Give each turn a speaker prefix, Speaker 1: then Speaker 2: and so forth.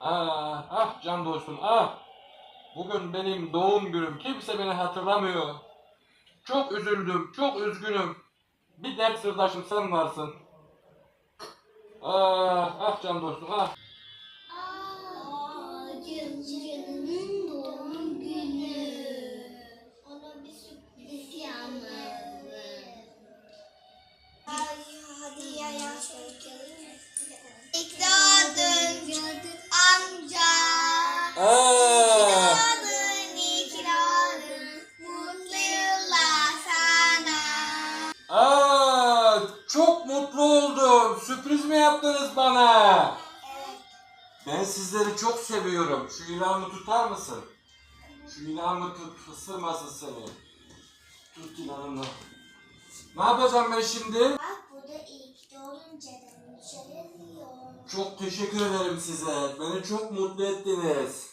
Speaker 1: Ah, ah can dostum ah. Bugün benim doğum günüm. Kimse beni hatırlamıyor. Çok üzüldüm, çok üzgünüm. Bir dert sırdaşım sen varsın. Ah, ah can dostum ah.
Speaker 2: Doğdun amca. İyi ki doğdun. Mutlu yıllar sana.
Speaker 1: Aa, çok mutlu oldum. Sürpriz mi yaptınız bana?
Speaker 2: Evet.
Speaker 1: Ben sizleri çok seviyorum. Şu ilhamı tutar mısın? Şu ilhamı tut, ısırmasın seni. Tut ilhamını. Ne yapacağım ben şimdi?
Speaker 2: Bak bu da iyi
Speaker 1: Çok teşekkür ederim size. Beni çok mutlu ettiniz.